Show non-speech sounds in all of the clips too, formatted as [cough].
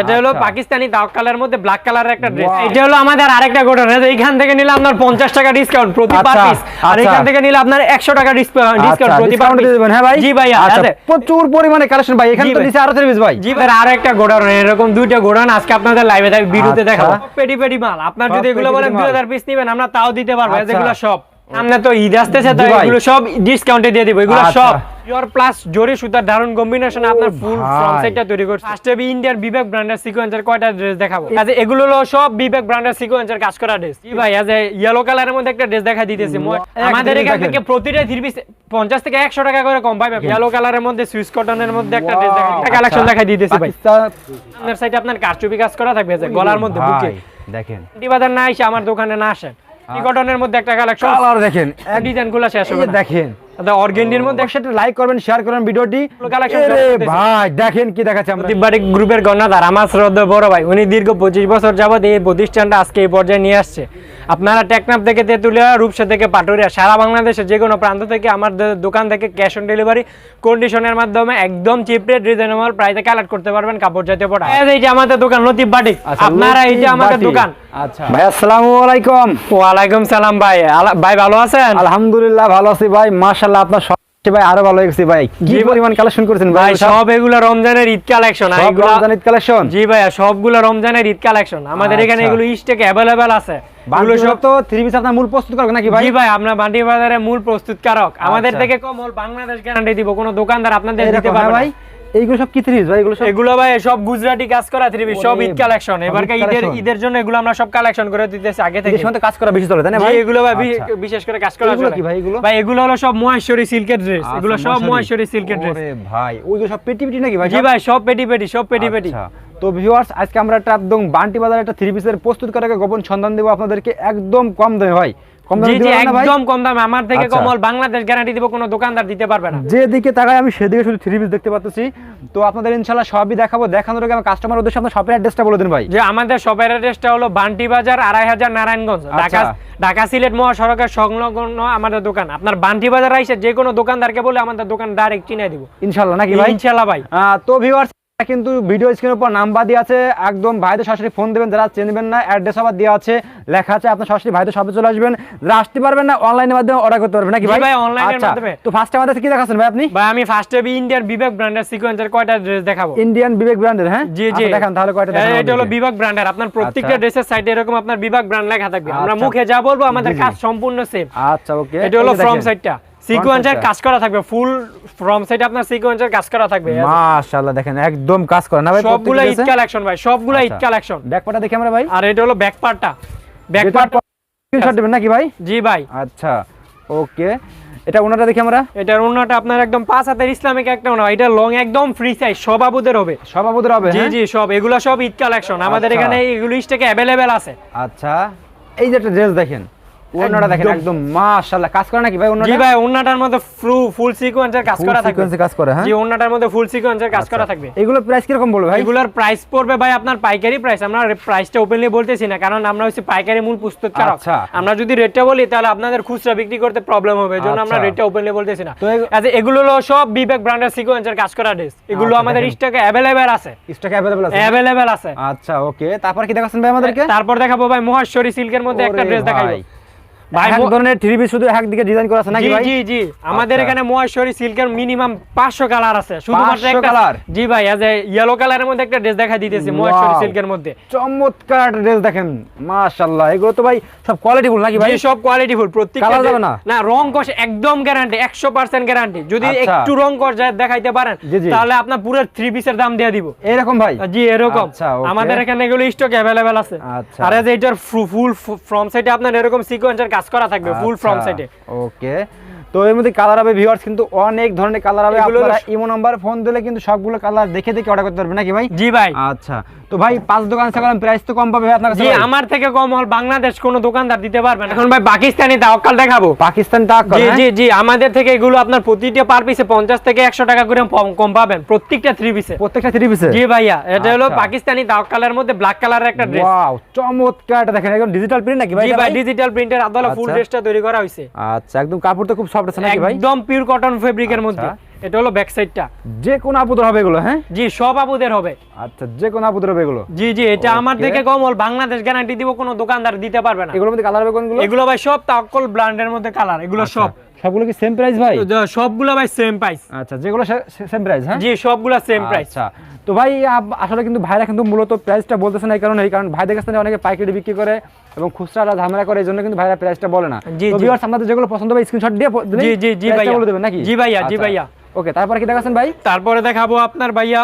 এটা হলো আচ্ছা। পাকিস্তানি দাগ কালারের মধ্যে ব্ল্যাক কালারের একটা ড্রেস এটা হলো আমাদের আরেকটা গোডাউন এইখান থেকে নিলে আপনার 50 টাকা ডিসকাউন্ট প্রতি পার পিস আর। এখান থেকে নিলে আপনার 100 টাকা ডিসকাউন্ট প্রতি পার পিস দিবেন, হ্যাঁ ভাই? জি ভাইয়া আচ্ছা। প্রচুর পরিমাণে কালেকশন ভাই। এখানে জি তো নিচে আরও সার্ভিস ভাই। জি ভাই আর একটা গোডাউন এরকম দুইটা গোডাউন আজকে আপনাদের লাইভে তাই ভিডিওতে আচ্ছা। দেখাবো। পেডি পেডি মাল। আপনার যদি এগুলো বলেন পেডি মাল। 2000 পিস নেবেন আমরা তাও দিতে পারব। আচ্ছা। এগুলো সব। আমরা তো ঈদ আসতেছে তাই এগুলো সব ডিসকাউন্টে দিয়ে দিব এগুলো আচ্ছা। সব পিওর প্লাস জরি সুতার দারুণ কম্বিনেশন আপনার ফুল ভাই। ফ্রন্ট সাইডটা তৈরি করছে। ফার্স্টে বি ইন্ডিয়ান বিবেক ব্র্যান্ডের সিকোয়েন্সের কয়টা ড্রেস দেখাবো? আজ এগুলো হলো সব বিবেক ব্র্যান্ডের সিকোয়েন্সের কাজ করা ড্রেস জি ভাই আজ ইয়েলো কালারের মধ্যে একটা ড্রেস দেখা দিতেছি। আমাদের এখান থেকে প্রতিটা থ্রি পিস 50 থেকে 100 টাকা করে কম পাবে ইয়েলো কালারের মধ্যে সুইস কটনের মধ্যে একটা ড্রেস দেখা Wow, কালেকশন আচ্ছা। দেখা দিতেছি ভাই। আপনার সাইডে আপনার কারচুপি কাজ করা থাকবে যে গলার মধ্যে বুকে। দেখেন। বাজার না এসে আমার দোকানে না আসেন। কটনের মধ্যে একটা কালেকশন কালার দেখেন ডিজাইনগুলো ডিজাইনগুলো শেষ হবে দেখেন অর্গেন্ডির মধ্যে একসাথে লাইক করবেন শেয়ার করবেন ভিডিওটি। Collection এরে করতেছি। ভাই দেখেন কি দেখাচ্ছে প্রদীপবাড়ি গ্রুপের গণাধার আমার শ্রদ্ধা বড় ভাই উনি দীর্ঘ পঁচিশ বছর যাবত এই প্রতিষ্ঠানটা আজকে এই পর্যায়ে নিয়ে আসছে। আপনারা টেকনাফ থেকে তেঁতুলিয়া রূপসা থেকে পাটুরিয়া সারা বাংলাদেশের যে কোনো প্রান্ত থেকে আমার দোকান থেকে ক্যাশ অন ডেলিভারি কন্ডিশনের মাধ্যমে একদম চিপ রেট রিজনেবল প্রাইসে কালেক্ট করতে পারবেন কাপড় জাতীয় প্রোডাক্ট। এই যে আমাদের দোকান লতিফ বাটিক আচ্ছা, আপনারা এই যে আমাদের দোকান। আচ্ছা। ভাই আসসালামু আলাইকুম। ওয়ালাইকুম সালাম ভাই। ভাই ভালো আছেন? আলহামদুলিল্লাহ ভালো আছি ভাই। মাশাআল্লাহ আপনার সব ভাই আরও ভালো ভাই। কি পরিমাণ কালেকশন করেছেন ভাই সব এগুলো রমজানের ঈদ কালেকশন রমজান কালেকশন জি ভাই সবগুলো রমজানের ঈদ কালেকশন আমাদের এখানে আচ্ছা। এগুলো স্টক অ্যাভেলেবেল আছে। সব তো থ্রি পিস আপনার মূল প্রস্তুত নাকি ভাই? জি ভাই আমরা বান্ডি বাজারে মূল প্রস্তুতকারক। আমাদের আচ্ছা। থেকে বাংলাদেশ গ্যারান্টি দিব কোনো দোকানদার আপনাদের দিতে পারবে ভাই? এইগুলো সব কি থ্রি ভাই? এগুলো সব এগুলো ভাই সব গুজরাটি কাজ করা থ্রি পিস সব ঈদ কালেকশন এবার ঈদের ঈদের জন্য এগুলো আমরা সব কালেকশন করে দিতেছি আগে থেকে। কাজ করা বেশি চলে তাই না ভাই? এগুলো ভাই আচ্ছা। বিশেষ করে কাজ করা চলে। ভাই এগুলো? ভাই এগুলো হলো সব মহেশ্বরী সিল্কের ড্রেস এগুলো আচ্ছা, সব মহেশ্বরী। সিল্কের ড্রেস ওরে ভাই ওইগুলো সব পেটি পেটি নাকি ভাই জি ভাই সব পেটি পেটি সব পেটি পেটি আচ্ছা, তো ভিউয়ার্স আজকে আমরা একটা একদম বান্টি বাজারে একটা থ্রি পিসের প্রস্তুত করে গোপন সন্ধান দেবো আপনাদেরকে একদম কম দামে ভাই। একদম কম দামে। আমার থেকে আচ্ছা। বাংলাদেশ গ্যারান্টি দিব কোনো দোকানদার দিতে পারবে না। যেদিকে তাকাই আমি সেদিকে শুধু থ্রি পিস দেখতে পাচ্ছি। তো আপনাদের ইনশাল্লাহ সবই দেখাবো। দেখানোর আগে আমার কাস্টমার উদ্দেশ্যে আপনার শপের অ্যাড্রেসটা বলে দিন ভাই। যে আমাদের শপের অ্যাড্রেসটা হলো বান্টি বাজার আড়াই হাজার নারায়ণগঞ্জ। ঢাকা আচ্ছা। ঢাকা সিলেট মহাসড়কের সংলগ্ন আমাদের দোকান। আপনার বান্টি বাজার আইসে যে কোনো দোকানদারকে বলে আমাদের দোকান ডাইরেক্ট চিনাই দিব। ইনশাল্লাহ নাকি ভাই? ইনশাল্লাহ ভাই। তো ভিউয়ার্স কিন্তু ভিডিও স্ক্রিনের উপর নাম্বার দেওয়া আছে। একদম ভাইদের সরাসরি ফোন দেবেন যারা চিনবেন না অ্যাড্রেস আবার দেওয়া আছে। লেখা আছে আপনার সরাসরি ভাইদের শপে চলে আসবেন। যারা আসতে পারবেন না অনলাইনের মাধ্যমে অর্ডার করতে পারবেন নাকি ভাই? ভাই, এর আচ্ছা, মাধ্যমে। তো ফার্স্টে আমাদের কি দেখাচ্ছেন ভাই আপনি? ভাই আমি ফার্স্টে ইন্ডিয়ান বিবেক ব্র্যান্ডের সিকোয়েন্সের কয়টা ড্রেস দেখাবো? ইন্ডিয়ান বিবেক ব্র্যান্ডের হ্যাঁ? জি জি। আচ্ছা, দেখান তাহলে কয়টা দেখান এটা হলো বিবেক ব্র্যান্ডের আপনার প্রত্যেকটা আচ্ছা। ড্রেসের সাইডে এরকম আপনার বিভাগ ব্র্যান্ড লেখা থাকবে। আমরা আচ্ছা। মুখে যা বলব আমাদের জি, জি। কাজ সম্পূর্ণ সেম আচ্ছা ওকে এটা হলো ফ্রম সাইডটা সিকোয়েন্সের কাজ করা থাকবে ফুল ফ্রম সাইডে আপনার সিকোয়েন্সের কাজ করা থাকবে মাশাআল্লাহ দেখেন একদম কাজ করে। না ভাই সবগুলো ঈদ কালেকশন ভাই সবগুলো আচ্ছা। কালেকশন ব্যাকপাটা দেখি আমরা ভাই। আর এটা হলো ব্যাক পার্টটা ব্যাক পার্ট স্ক্রিনশট দেবেন নাকি ভাই? জি ভাই। আচ্ছা ওকে এটা ওনাটা দেখি আমরা। এটার অন্যটা আপনার একদম পাঁচ হাতের ইসলামিক একটা না এটা লং একদম ফ্রি সাইজ সব আবুদের হবে। সভাপতির হবে জি হ্যাঁ? জি সব। এগুলো সব ঈদ কালেকশন আমাদের আচ্ছা। এখানে এগুলো স্টকে অ্যাভেলেবেল আছে। আচ্ছা। এই যে একটা ড্রেস দেখেন। ওনাটা দেখেন একদম। একদম মাশাআল্লাহ কাজ করে নাকি ভাই ওনাটা জি ভাই অন্যটার মধ্যে ফুল ফুল সিকোয়েন্সের কাজ Full করা থাকবে sequence এ কাজ করে, হ্যাঁ? জি অন্যটার মধ্যে ফুল সিকোয়েন্সের কাজ করা আচ্ছা। থাকবে এগুলোর প্রাইস কিরকম বলবো ভাই এগুলোর প্রাইস পড়বে ভাই আপনার পাইকারি প্রাইস আমরা প্রাইসটা ওপেনলি বলতেছি না কারণ আমরা হচ্ছে পাইকারি মূল প্রস্তুতকারক আচ্ছা। আমরা যদি রেটটা বলি তাহলে আপনাদের খুচরা বিক্রি করতে প্রবলেম হবে এজন্য আমরা আচ্ছা। রেটটা ওপেনলি বলতেছি না তো এগু- আচ্ছা এগুলো হলো সব বিবেক ব্র্যান্ডের সিকোয়েন্সের কাজ করা ড্রেস এগুলো আচ্ছা, আমাদের দেখেন। স্টকে অ্যাভেলেবেল আছে স্টক अवेलेबल আছে অ্যাভেলেবেল আছে আচ্ছা ওকে তারপর কি দেখাচ্ছেন ভাই আমাদেরকে তারপর দেখাবো ভাই মহেশ্বরী সিল্কের মধ্যে একটা ওরে ড্রেস দেখাবো ভাই। ভাই এক ধরনের থ্রি পিস শুধু একদিকে ডিজাইন করা আছে নাকি ভাই জি জি আমাদের। এখানে মহেশ্বরী সিল্কের মিনিমাম পাঁচশো কালার আছে শুধুমাত্র একটা কালার? জি ভাই এজ ইয়েলো কালারের মধ্যে একটা ড্রেস দেখা দিতেছি মহেশ্বরী সিল্কের মধ্যে চমৎকার ড্রেস দেখেন মাশাআল্লাহ এগুলো তো ভাই সব কোয়ালিটি ফুল নাকি ভাই ভাই সব কোয়ালিটি ফুল প্রত্যেকটা Colour যাবে না? না রং কষ একদম গ্যারান্টি 100% গ্যারান্টি যদি। একটু রং কষ যায় দেখাইতে পারেন। তাহলে আপনার পুরো থ্রি পিসের দাম দিয়ে দিব এরকম ভাই জি এরকম আচ্ছা, আমাদের এখানে এগুলো স্টক অ্যাভেলেবেল আছে আচ্ছা। আর এটার ফুল ফ্রম সাইডে আপনার এরকম সিকোয়েন্সের কাজ করা থাকবে ফুল ফ্রন্ট সাইডে ওকে তো এর মধ্যে কালার হবে ভিউয়ার্স কিন্তু অনেক ধরনের কালার হবে। আপনারা ইমো নাম্বার ফোন দিলে কিন্তু সবগুলো কালার দেখে দেখে অর্ডার করতে পারবেন নাকি ভাই? জি ভাই। আচ্ছা। তো ভাই পাঁচ দোকান থাকলাম প্রাইস তো কম পাবে আপনার কাছে জি আমার থেকে কম হল বাংলাদেশ কোনো দোকানদার দিতে পারবে না। এখন ভাই পাকিস্তানি তাওয়াক্কাল দেখাবো। পাকিস্তান টাক জি জি জি আমাদের থেকে এগুলো আপনার প্রতিটা পার পিসে পঞ্চাশ থেকে একশো টাকা করে কম- পাবেন প্রত্যেকটা থ্রি পিসে প্রত্যেকটা থ্রি পিসে জি ভাইয়া এটা হলো আচ্ছা। পাকিস্তানি তাওয়াক্কালের মধ্যে ব্ল্যাক কালারের একটা ড্রেস ওয়াও চমৎকার এটা দেখেন একদম ডিজিটাল প্রিন্ট নাকি ভাই জি ভাই? ডিজিটাল প্রিন্টের আদলে ফুল। ড্রেসটা তৈরি করা হয়েছে আচ্ছা একদম কাপড় তো খুব সফট আছে নাকি ভাই? একদম পিওর কটন ফেব্রিকের মধ্যে আচ্ছা। এটা হলো ব্যাক সাইডটা যে কোন আপুদের হবে এগুলো হ্যাঁ? জি সব আপুদের হবে। আচ্ছা যে কোন আপুদের হবে এগুলো। জি জি এটা আমার দেখে থেকে কমল বাংলাদেশ গ্যারান্টি দিব কোনো দোকানদার দিতে পারবে না। এগুলোর মধ্যে কালার হবে কোনগুলো? এগুলো ভাই সব তাকল ব্র্যান্ডের মধ্যে কালার এগুলো সব। সবগুলো কি সেম প্রাইস ভাই সবগুলো ভাই সেম প্রাইস আচ্ছা যেগুলো সেম প্রাইস হ্যাঁ জি সবগুলো সেম প্রাইস আচ্ছা তো ভাই আসলে কিন্তু ভাইরা কিন্তু মূলত প্রাইসটা বলতেছে না এই কারণে কারণ ভাইদের কাছে অনেকে পাইকারি বিক্রি করে এবং খুচরা ঝামেলা করে এই জন্য কিন্তু ভাইরা প্রাইসটা বলে না জি, তো। ভিউয়ার্স আমাদের যেগুলো পছন্দ হবে স্ক্রিনশট দিয়ে জি, জি, জি ভাইয়া। বলে দেবেন নাকি জি ভাইয়া, জি আচ্ছা। ভাইয়া। ওকে তারপরে কি দেখাচ্ছেন ভাই তারপরে দেখাবো আপনার ভাইয়া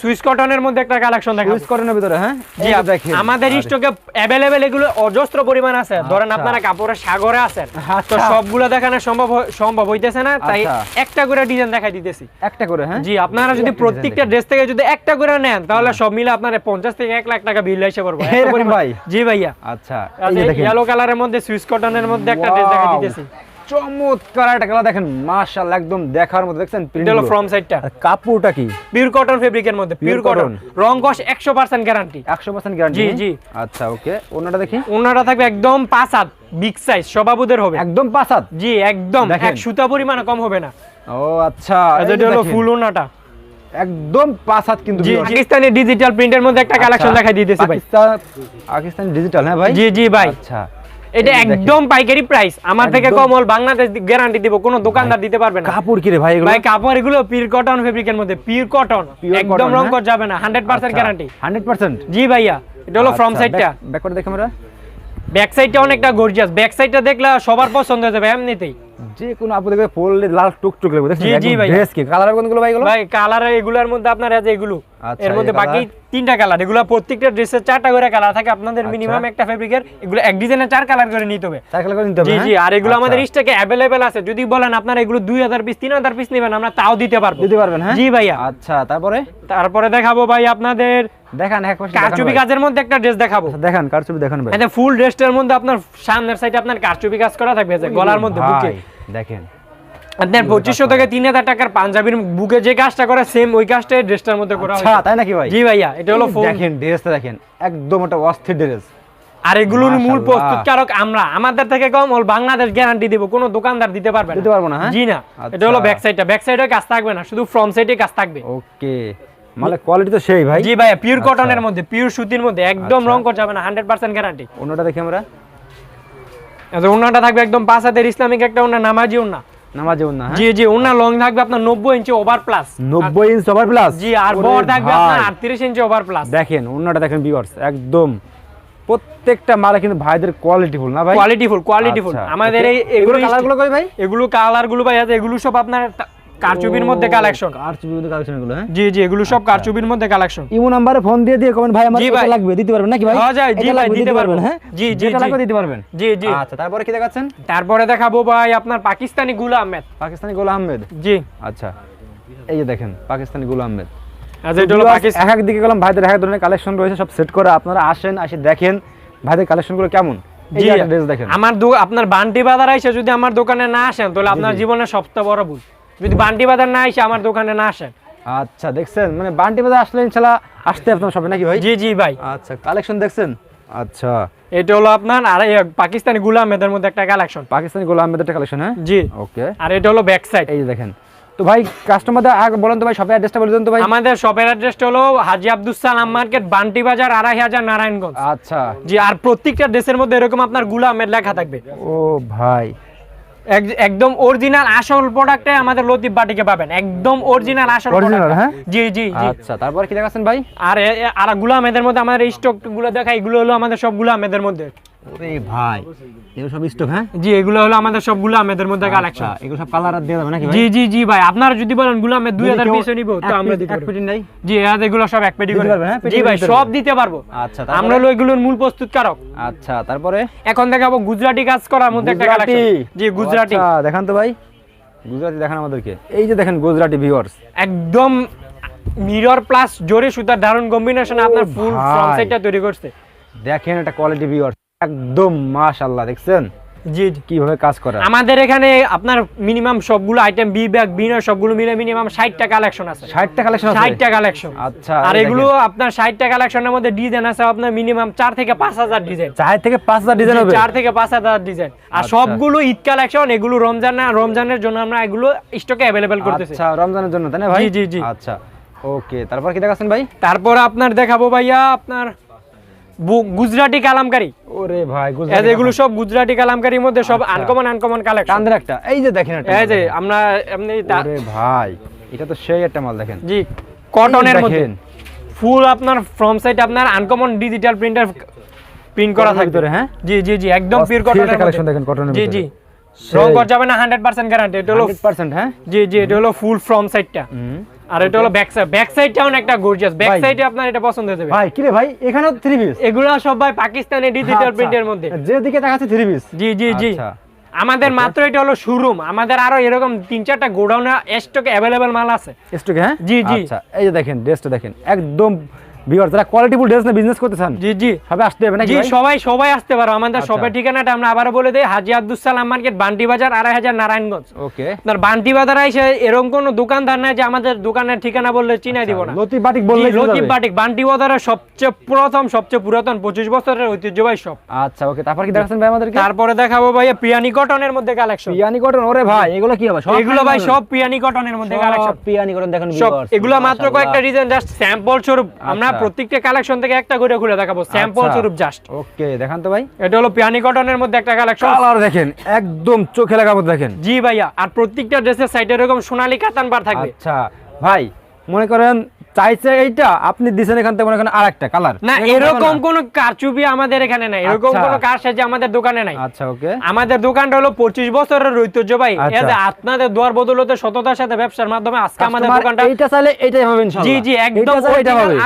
সুইস কটনের মধ্যে একটা কালেকশন দেখাবো। ইউজ করেন ভিতরে হ্যাঁ? জি দেখেন। আমাদের স্টকে অ্যাভেলেবেল এগুলো অজস্র পরিমাণ আছে। ধরেন আচ্ছা। আপনারা কাপড়ের সাগরে আছেন তো আচ্ছা। সবগুলো দেখানো সম্ভব সম্ভব হইতেছে না তাই আচ্ছা। একটা করে ডিজাইন দেখাই দিতেছি। একটা করে হ্যাঁ? জি আপনারা যদি প্রত্যেকটা ড্রেস থেকে যদি একটা করে নেন তাহলে সব মিলে আপনার পঞ্চাশ থেকে এক লাখ টাকা বিল এসে পড়বে। ভাই? জি ভাইয়া। আচ্ছা এই দেখেন। ইয়েলো কালারের মধ্যে সুইস কটনের মধ্যে একটা ড্রেস দেখা Wow! দিতেছি। চমৎকার একটা কালার দেখেন মাশাআল্লাহ একদম দেখার মতো দেখছেন হলো ফ্রম সাইডটা কাপড়টা কি? পিওর কটন ফেব্রিকের মধ্যে পিওর কটন রং কস একশো পার্সেন্ট গ্যারান্টি একশো পার্সেন্ট গ্যারান্টি জি, জি। আচ্ছা ওকে। অন্যটা দেখি? ওনারা থাকবে একদম পাঁচ হাত বিগ সাইজ সবাবুদের হবে। একদম পাঁচ হাত? জি একদম। এক সুতা পরিমাণে কম হবে না। ও আচ্ছা এটা হলো ফুল ওনাটা একদম পাঁচ হাত কিন্তু পাকিস্তানি ডিজিটাল প্রিন্টের মধ্যে একটা কালেকশন আচ্ছা, দেখাই দিতেছি ভাই। পাকিস্তান পাকিস্তান ডিজিটাল হ্যাঁ ভাই? জি জি ভাই। আচ্ছা। এটা। একদম পাইকারি প্রাইস আমার থেকে কমল কম হল বাংলাদেশ গ্যারান্টি দিব কোনো দোকানদার দিতে পারবে না। কাপড় কি রে ভাই এগুলো? ভাই কাপড় এগুলো পিওর কটন ফেব্রিকের মধ্যে পিওর কটন একদম রং হ্যাঁ? কর যাবে না hundred percent guarantee hundred percent জি ভাইয়া এটা হলো ফ্রম সাইডটা ব্যাক করে দেখি আমরা। ব্যাক সাইডটা অনেকটা গর্জিয়াস ব্যাক সাইডটা দেখলে সবার পছন্দ হয়ে যাবে এমনিতেই। যে কোনো আপু দেখবে পরলে লাল টুকটুক লাগবে জি, জি ভাই। ড্রেস কি কালার কোনগুলো ভাই এগুলো? ভাই কালার এগুলোর মধ্যে আপনার আছে এগুলো। আচ্ছা, এর মধ্যে বাকি তিনটা কালার এগুলো প্রত্যেকটা ড্রেসের চারটা করে কালার থাকে। আপনাদের আচ্ছা। মিনিমাম একটা ফেব্রিকের এগুলো এক ডিজাইনের চার কালার করে নিতে হবে। সাইকেল করে নিতে হবে জি হ্যাঁ? জি আর এগুলো আচ্ছা। আমাদের স্টকে অ্যাভেলেবেল আছে। যদি বলেন আপনারা এগুলো দুই হাজার পিস তিন হাজার পিস নেবেন আমরা তাও দিতে পারব। দিতে পারবেন হ্যাঁ? জি ভাইয়া। আচ্ছা তারপরে? তারপরে দেখাবো ভাই আপনাদের দেখান এক পাশে কারচুপি। কাজের মধ্যে একটা ড্রেস দেখাবো। আচ্ছা, দেখান কারচুপি দেখান ভাই। এটা ফুল ড্রেসটার মধ্যে আপনার সামনের সাইডে আপনার কারচুপি কাজ করা থাকবে যে গলার মধ্যে বুকে। দেখেন। আপনার পঁচিশশো থেকে তিন হাজার টাকার পাঞ্জাবির বুকে যে কাজটা করে সেম ওই কাজটাই ড্রেসটার মধ্যে করা আচ্ছা তাই নাকি ভাই? জি ভাইয়া এটা হলো দেখেন ড্রেসটা দেখেন একদম একটা অস্থির ড্রেস। আর এগুলোর মূল মাশাআল্লাহ। প্রস্তুতকারক আমরা। আমাদের থেকে কম হল বাংলাদেশ গ্যারান্টি দিব কোনো দোকানদার দিতে পারবে না। দিতে পারব না হ্যাঁ? জি না এটা হলো। ব্যাক সাইডটা ব্যাক সাইডে কাজ থাকবে না শুধু ফ্রন্ট সাইডে কাজ থাকবে। ওকে মানে কোয়ালিটি তো সেই ভাই। জি ভাইয়া পিওর। কটনের মধ্যে পিওর সুতির মধ্যে একদম আচ্ছা। রং করা যাবে না হান্ড্রেড পার্সেন্ট গ্যারান্টি অন্যটা দেখি আমরা। আচ্ছা ওনাটা থাকবে একদম পাঁচ হাতের ইসলামিক একটা ওনা নামাজি ওনা নামাজে না জি জি ওনা লং থাকবে আপনার নব্বই ইঞ্চি ওভার প্লাস নব্বই ইঞ্চ ওভার প্লাস জি আর বড় থাকবে আপনার আটত্রিশ ইঞ্চি ওভার প্লাস দেখেন অন্যটা দেখেন ভিউয়ার্স একদম। প্রত্যেকটা মালে কিন্তু ভাইদের কোয়ালিটি ফুল না ভাই? কোয়ালিটিফুল কোয়ালিটিফুল আচ্ছা, আমাদের এই এগুলো কালারগুলো কই ভাই? এগুলো কালারগুলো ভাই আছে এগুলো সব আপনার কারচুপির মধ্যে কালেকশন কারচুপির মধ্যে কালেকশন এগুলো হ্যাঁ? জি জি এগুলো সব আচ্ছা। কারচুপির মধ্যে কালেকশন ইমো নাম্বারে ফোন দিয়ে দিয়ে কমেন্ট ভাই আমার এটা লাগবে দিতে পারবেন নাকি ভাই? হ্যাঁ, জি ভাই, দিতে পারব। হ্যাঁ? জি, জি, জি। লাগবে দিতে পারবেন? জি জি। আচ্ছা তারপরে কি দেখাচ্ছেন? তারপরে দেখাবো ভাই আপনার পাকিস্তানি গুলা আহমেদ। পাকিস্তানি গোলাম আহমেদ? জি। আচ্ছা। এই যে দেখেন পাকিস্তানি গোলাম আহমেদ। আচ্ছা এটা হলো পাকিস্তান এক এক দিকে গেলাম ভাইদের এক ধরনের কালেকশন রয়েছে সব সেট করে আপনারা আসেন আসে দেখেন ভাইদের কালেকশনগুলো কেমন? আমার আপনার বান্টি বাজার আইসে যদি আমার দোকানে না আসেন তাহলে আপনার জীবনের সবচেয়ে বড় ভুল। যদি বান্টি বাজার না আইসে আমার দোকানে না আসেন। আচ্ছা দেখছেন? মানে বান্টি বাজার আসলে ইনশাল্লাহ আসতে আপনার সবে নাকি ভাই? জি জি ভাই। আচ্ছা কালেকশন দেখছেন? আচ্ছা। এটা হলো আপনার আর পাকিস্তানি গুলা আহমেদের মধ্যে একটা কালেকশন পাকিস্তানি গোলাম আহমেদের একটা কালেকশন হ্যাঁ? জি। ওকে আর এটা হলো ব্যাক সাইড এই যে দেখেন। তো ভাই কাস্টমারদের আগে বলেন তো ভাই শপের অ্যাড্রেসটা বলে দেন তো ভাই। আমাদের শপের অ্যাড্রেসটা হলো হাজি আব্দুল সালাম মার্কেট বান্টি বাজার আড়াই হাজার নারায়ণগঞ্জ। আচ্ছা। জি আর প্রত্যেকটা ড্রেসের মধ্যে এরকম আপনারগুলা আহমেদ লেখা থাকবে। ও ভাই একদম অরিজিনাল আসল প্রোডাক্টে আমাদের লতিফ বাটিকে পাবেন। একদম অরিজিনাল আসল প্রোডাক্ট হ্যাঁ? জি জি জি। আচ্ছা তারপর কি দেখাচ্ছেন ভাই? আর আর গুলামেদের মধ্যে আমাদের স্টকগুলো দেখা এগুলো হলো আমাদের সব গুলামেদের মধ্যে। ওরে ভাই এগুলো সব স্টক হ্যাঁ? জি এগুলো হলো আমাদের সবগুলা আহমেদের মধ্যে কালেকশন আচ্ছা, এগুলো সব কালার দিয়ে দেবে নাকি ভাই? জি জি জি ভাই। আপনারা যদি বলেনগুলা আহমেদ দুই হাজার পিসে নিবো তো আমরা দিতে পারব। নাই? জি এগুলো সব এক পেটি করে। হ্যাঁ? জি ভাই সব দিতে পারব। আচ্ছা, আমরা হলো এগুলোর মূল প্রস্তুতকারক আচ্ছা তারপরে? এখন দেখাবো গুজরাটি কাজ করার মধ্যে একটা কালেকশন জি গুজরাটি। আচ্ছা, দেখান তো ভাই। গুজরাটি দেখান আমাদেরকে। এই যে দেখেন গুজরাটি ভিউয়ার্স একদম মিরর প্লাস জোরে সুতার দারুণ কম্বিনেশন আপনার ফুল। ফ্রন্ট সাইডটা তৈরি করছে। দেখেন এটা কোয়ালিটি ভিউয়ার্স একদম মাশাআল্লাহ দেখছেন? জি কীভাবে কাজ করা? আমাদের এখানে আপনার মিনিমাম সবগুলো আইটেম বি ব্যাগ সবগুলো মিলে মিনিমাম ষাটটা কালেকশন আছে। ষাটটা কালেকশন আছে? ষাটটা কালেকশন আচ্ছা আর এগুলো। আপনার ষাটটা কালেকশনের মধ্যে ডিজাইন আছে আপনার মিনিমাম চার থেকে পাঁচ হাজার ডিজাইন চার থেকে পাঁচ হাজার ডিজাইন হবে? চার থেকে পাঁচ হাজার ডিজাইন আর আচ্ছা। সবগুলো ঈদ কালেকশন এগুলো রমজান রমজানের জন্য আমরা এগুলো স্টকে অ্যাভেলেবেল করতেছি। আচ্ছা রমজানের জন্য তাই না ভাই? জি, জি, জি। আচ্ছা ওকে তারপর কি দেখাচ্ছেন ভাই? তারপর আপনার দেখাবো ভাইয়া আপনার গুজরাটি কালামকারি। ওরে ভাই গুজরাটি এগুলো সব গুজরাটি কালামকারির মধ্যে সব। আনকমন আনকমন কালেকশন কান্দের একটা। এই যে দেখেন একটা এই যে আমরা এমনি ওরে ভাই এটা তো সেই একটা মাল দেখেন। জি কটনের মধ্যে। ফুল আপনার ফ্রম সাইড আপনার আনকমন ডিজিটাল প্রিন্টার প্রিন্ট করা কটনের থাকবে। হ্যাঁ? জি জি জি একদম পিওর কটনের মধ্যে। দেখেন এর জি জি। রং করা যাবে না 100% গ্যারান্টি এটা হলো 100% হ্যাঁ? জি জি এটা হলো ফুল ফ্রম সাইডটা হুম। আর এটা হলো ব্যাক সাইড ব্যাক একটা গর্জিয়াস ব্যাক সাইডে আপনার এটা পছন্দ হয়ে যাবে। ভাই কি রে ভাই? এখানেও থ্রি পিস এগুলো সব ভাই পাকিস্তানি ডিজিটাল প্রিন্টের মধ্যে। যেদিকে দেখাচ্ছে থ্রি পিস জি জি জি। আচ্ছা। আমাদের মাত্র এটা হলো শোরুম আমাদের আরও এরকম তিন চারটা গোডাউনে স্টকে অ্যাভেলেবেল মাল আছে। স্টকে হ্যাঁ? জি, জি। আচ্ছা। এই যে দেখেন ড্রেসটা দেখেন। একদম ভিউয়ার যারা কোয়ালিটিফুল ড্রেস নিয়ে বিজনেস করতে চান জি জি। সবে আসতে হবে নাকি জি সবাই সবাই আসতে পারো। আমাদের আচ্ছা। শপের ঠিকানাটা আমরা বলে দেই হাজি আব্দুল সালাম মার্কেট বান্টি বাজার আড়াই হাজার নারায়ণগঞ্জ। ওকে আপনার বান্টি বাজারে এসে এরকম কোনো দোকানদার নাই যে আমাদের দোকানের ঠিকানা বললে চিনাই দিব না। লতি বাটিক বললে লতিফ বাটিক বান্টি বাজারের সবচেয়ে প্রথম সবচেয়ে পুরাতন পঁচিশ বছরের ঐতিহ্যবাহী শপ আচ্ছা ওকে তারপর কি দেখাচ্ছেন ভাই আমাদেরকে? তারপরে দেখাবো ভাই পিয়ানি কটনের মধ্যে কালেকশন পিয়ানি কটন ওরে ভাই এগুলো কি হবে? সব এগুলো ভাই সব পিয়ানি কটনের মধ্যে কালেকশন পিয়ানি কটন দেখেন সব এগুলো মাত্র কয়েকটা ডিজাইন জাস্ট স্যাম্পল স্বরূপ আমরা আচ্ছা। প্রত্যেকটা কালেকশন থেকে একটা করে ঘুরে দেখাবো। স্যাম্পল আচ্ছা। স্বরূপ জাস্ট ওকে দেখান তো ভাই। এটা হলো পিয়ানি কটনের মধ্যে একটা কালেকশন কালার দেখেন একদম চোখে লাগাবো দেখেন। জি ভাইয়া আর প্রত্যেকটা ড্রেসের সাইডে এরকম সোনালী কাতান বার থাকবে। আচ্ছা ভাই মনে করেন চাইছে এইটা আপনি দিছেন এখান থেকে মনে করেন আরেকটা কালার না এরকম কোন কারচুপি আমাদের এখানে নাই। এরকম আচ্ছা। কোন কার সাজে আমাদের দোকানে নাই। আচ্ছা ওকে। আমাদের দোকানটা হলো পঁচিশ বছরের ঐতিহ্য ভাই। আচ্ছা। আপনাদের দোয়ার বদলতে সততার সাথে ব্যবসার মাধ্যমে আজকে আমাদের দোকানটা এইটা চাইলে হবে ইনশাআল্লাহ জি জি একদম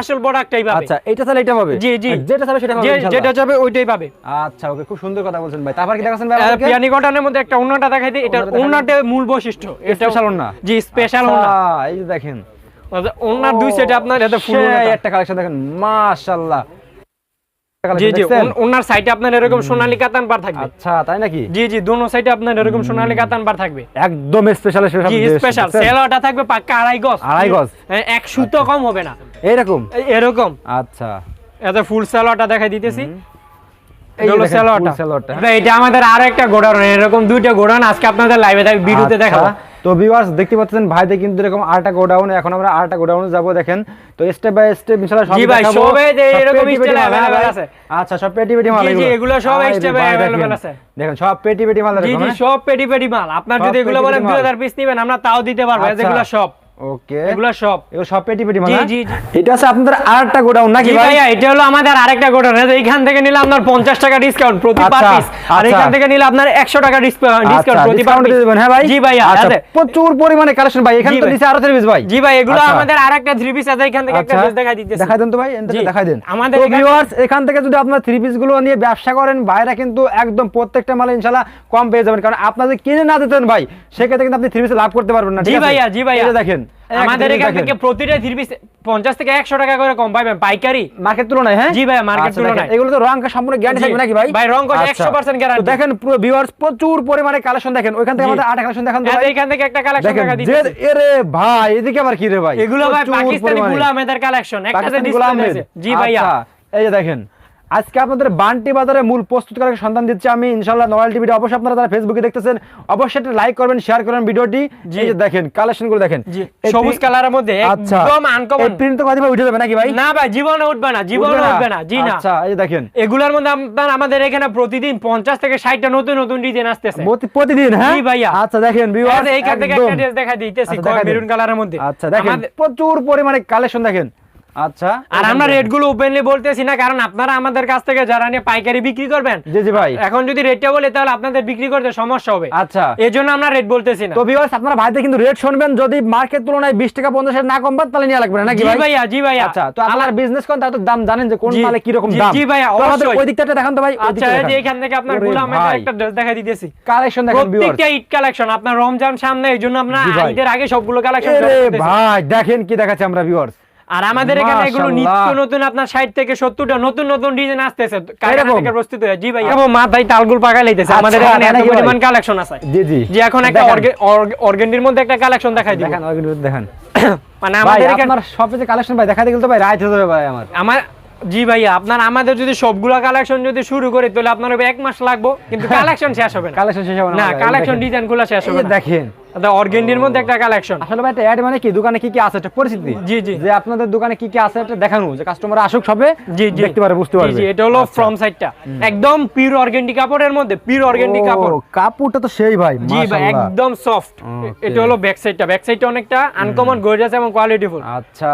আসল প্রোডাক্টটাই পাবে। আচ্ছা চাইলে এটা হবে। জি জি। যেটা চাইলে সেটা হবে যেটা যাবে ওইটাই পাবে। আচ্ছা ওকে খুব সুন্দর কথা বলছেন ভাই। তারপর কি দেখাচ্ছেন ভাই আমাদেরকে? পিয়ানি কটনের মধ্যে একটা অন্যটা দেখাই দিই। এটা ওন্নাটা মূল বৈশিষ্ট্য। এটা স্পেশাল ওন্না। জি স্পেশাল আচ্ছা, ওন্না। এই দেখেন। ওনার দুই সেটে আপনার এতে ফুল একটা কালেকশন দেখেন মাশাআল্লাহ। জি জি ওনার সাইডে আপনার এরকম সোনালী কাতান বার থাকবে। আচ্ছা তাই নাকি? জি জি দোনো সাইডে আপনার এরকম সোনালী কাতান বার থাকবে। একদম স্পেশাল স্পেশাল জি স্পেশাল সেলোটা থাকবে পাক্কা আড়াই গজ। আড়াই গজ। হ্যাঁ, এক সুতো কম হবে না। এরকম? আচ্ছা। এত ফুল সেলোটা দেখাই দিতেছি। এটা এটা আমাদের আরও একটা গোডাউন এরকম দুইটা গোডাউন আজকে আপনাদের লাইভে আচ্ছা, দেখাবো। তো ভিউয়ার্স দেখতে পাচ্ছেন ভাইদের কিন্তু এরকম আটটা গোডাউন এখন আমরা আটটা গোডাউনে যাব দেখেন তো স্টেপ বাই স্টেপ ইনশাআল্লাহ সব জি ভাই, দেখাবো এরকম মাল, হ্যাঁ আছে। আচ্ছা সব পেটি পেটি মাল জি, জি, এগুলো সব স্টেপ বাই अवेलेबल আছে। দেখেন সব পেটি পেটি মাল জি এরকম, জি হ্যাঁ? সব পেটি পেটি মাল আপনার যদি এগুলো বলেন পেটি দুই মাল। হাজার পিস নেবেন আমরা তাও দিতে পারব আচ্ছা। এগুলো সব ওকে। এগুলো সব। এগুলো সব পেটি পেটি মাল জি? জি। এটা আছে আপনাদের আরেকটা গোডাউন নাকি ভাই? ভাইয়া এটা হলো আমাদের আরেকটা গোডাউন। এইখান থেকে নিলে আপনার পঞ্চাশ টাকা ডিসকাউন্ট প্রতি পার আচ্ছা, পিস আর আচ্ছা। এখান থেকে নিলে আপনার একশো টাকা ডিসকাউন্ট আচ্ছা প্রতি পার পিস হ্যাঁ ভাই? জি ভাইয়া আছে। প্রচুর পরিমাণে কালেকশন ভাই এখানে তো। দিছে আরও থ্রি পিস ভাই। জি ভাই এগুলো। আমাদের আরেকটা থ্রি পিস আছে এখান থেকে একটা ড্রেস দেখাই দিতেছি। দেখাই দেন তো ভাই এখান থেকে দেখাই দেন। আমাদের তো এখানে- থেকে যদি আপনার থ্রি পিসগুলো নিয়ে ব্যবসা করেন বাইরে কিন্তু একদম প্রত্যেকটা মালে ইনশাল্লাহ কম পেয়ে যাবেন। কারণ আপনাদের কিনে না দিতেন ভাই সেক্ষেত্রে কিন্তু আপনি থ্রি পিস লাভ করতে পারবেন না জি ভাইয়া জি ভাইয়া। দেখেন। আমাদের এখান থেকে প্রতিটা থ্রি পিস পঞ্চাশ থেকে একশো টাকা করে কম পাইবেন পাইকারি। মার্কেট তুলনায় হ্যাঁ? জি ভাইয়া, market আচ্ছা, তুলনায়। এগুলো তো রং সম্পূর্ণ গ্যারান্টি থাকবে নাকি ভাই? ভাই, রং আচ্ছা। 100% guarantee। তো দেখেন পুরো ভিউয়ার্স প্রচুর পরিমাণে কালেকশন দেখেন। ওইখান থেকে। আমাদের আট কালেকশন দেখান ভাই। এখান থেকে একটা কালেকশন টাকা যে এরে ভাই এদিকে আবার কি রে ভাই? এগুলো ভাই পাকিস্তানি পরিমাণে। গুলা আহমেদের কালেকশন একটা জি ভাইয়া। আচ্ছা, এই যে দেখেন আজকে আপনাদের বান্টি বাজারে মূল প্রস্তুতকারক সন্ধান দিচ্ছি আমি ইনশাআল্লাহ নয়াল টিভিতে অবশ্যই আপনারা যারা ফেসবুকে দেখতেছেন অবশ্যই একটা লাইক করবেন শেয়ার করবেন ভিডিওটি। এই যে দেখেন কালেকশনগুলো দেখেন সবুজ কালারের মধ্যে আচ্ছা। একদম আনকমন প্রিন্ট তো কথা উঠে যাবে নাকি ভাই? না ভাই জীবনে উঠবে না জীবনে উঠবে না? জি না। আচ্ছা এই যে দেখেন। এগুলোর মধ্যে আপনার আমাদের এখানে প্রতিদিন পঞ্চাশ থেকে ষাটটা নতুন নতুন ডিজাইন আসতেছে। প্রতিদিন হ্যাঁ? জি ভাইয়া। আচ্ছা দেখেন viewers, এইখান থেকে একটা ড্রেস দেখা দিতেছি আচ্ছা, মেরুন কালারের মধ্যে। আচ্ছা দেখেন প্রচুর পরিমাণে কালেকশন দেখেন। আচ্ছা আর আমরা রেটগুলো ওপেনলি বলতেছি না কারণ আপনারা আমাদের কাছ থেকে যারা নিয়ে পাইকারি বিক্রি করবেন জি জি ভাই। এখন যদি রেটটা বলি তাহলে আপনাদের বিক্রি করতে সমস্যা হবে। আচ্ছা। এই জন্য আমরা রেট বলতেছি না। তো ভিউয়ার্স আপনারা ভাইদের কিন্তু রেট শুনবেন যদি মার্কেট তুলনায় 20 টাকা 50 টাকা না কম পান তাহলে নিয়ে লাগবে না নাকি জি ভাইয়া জি ভাইয়া। আচ্ছা তো আপনারা বিজনেস করেন তাহলে তো দাম জানেন যে কোন মালে কি রকম দাম। জি ভাইয়া, অবশ্যই। ওই দিকটা দেখান তো ভাই আচ্ছা এই যে এখান থেকে আপনার গোলাম একটা ড্রেস দেখা দিতেছি। কালেকশন দেখেন ভিউয়ার্স প্রত্যেকটা ঈদ কালেকশন আপনার রমজান সামনে আমরা। ঈদের আগে সবগুলো কালেকশন ভাই দেখেন কি দেখাচ্ছে আমরা ভিউয়ার্স আর আমাদের এখানে এগুলো নিত্য নতুন আপনার ষাট থেকে সত্তরটা নতুন নতুন ডিজাইন আসতেছে। কারখানা থেকে প্রস্তুত হয়ে। জি ভাই। ও মাথায় তালগুল পাকা লাইতেছে। আচ্ছা, আমাদের এখানে এত পরিমাণ কালেকশন আছে। জি জি। যে এখন একটা অর্গেন্ডির মধ্যে একটা কালেকশন দেখাই দিব। দেখেন organic দেখেন। [coughs] মানে ভাই আমাদের এখানে আপনার শপে যে কালেকশন ভাই দেখাতে গেলে তো ভাই রাইট হয়ে যাবে ভাই আমার। আমার জি ভাইয়া আপনার আমাদের যদি সবগুলা কালেকশন যদি শুরু করি তাহলে আপনার এক মাস লাগবে। কিন্তু [laughs] কালেকশন শেষ হবে না। কালেকশন শেষ হবে না আমার কালেকশন। ডিজাইনগুলো শেষ হবে দেখেন। অর্গেন্ডির মধ্যে একটা কালেকশন আসলে ভাই অ্যাড মানে কি? দোকানে কি কি আছে? একটা পরিস্থিতি জি, জি। যে আপনাদের দোকানে কি কি আছে এটা দেখানো। যে কাস্টমার আসুক সবে জি জি। দেখতে পারে বুঝতে পারবে। জি এটা হলো আচ্ছা। ফ্রম সাইডটা একদম পিওর অর্গেন্ডি কাপড়ের মধ্যে পিওর অর্গেন্ডি কাপড়। কাপড়টা তো সেই ভাই জি ভাই একদম সফট এটা হলো ব্যাক সাইডটা ব্যাক সাইডটা অনেকটা আনকমন গর্জিয়াস এবং কোয়ালিটিফুল আচ্ছা।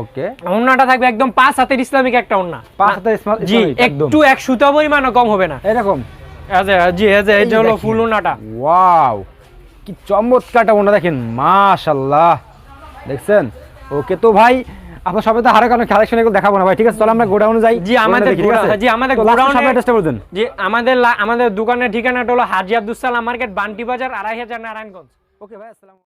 ওকে ওন্নাটা থাকবে একদম পাঁচ হাতের ইসলামিক একটা ওন্না পাঁচ হাতের জি একটু এক সুতা পরিমাণও কম হবে না। এরকম? আচ্ছা জি আচ্ছা এটা হলো ফুল ওন্নাটা ওয়াও কি চমৎকারটা ওনা দেখেন মাশাল্লাহ দেখছেন? ওকে তো ভাই আপনার সবাই তো হারে কারণে কালেকশন এগুলো দেখাবো না ভাই ঠিক আছে? চলো আমরা গোডাউনে যাই। জি, আমাদের? জি, আমাদের গোডাউনে- সবাই চেষ্টা করছেন জি আমাদের আমাদের দোকানের ঠিকানাটা হলো হাজি আব্দুল সালাম মার্কেট বান্টি বাজার আড়াই হাজার নারায়ণগঞ্জ। ওকে ভাই আসসালাম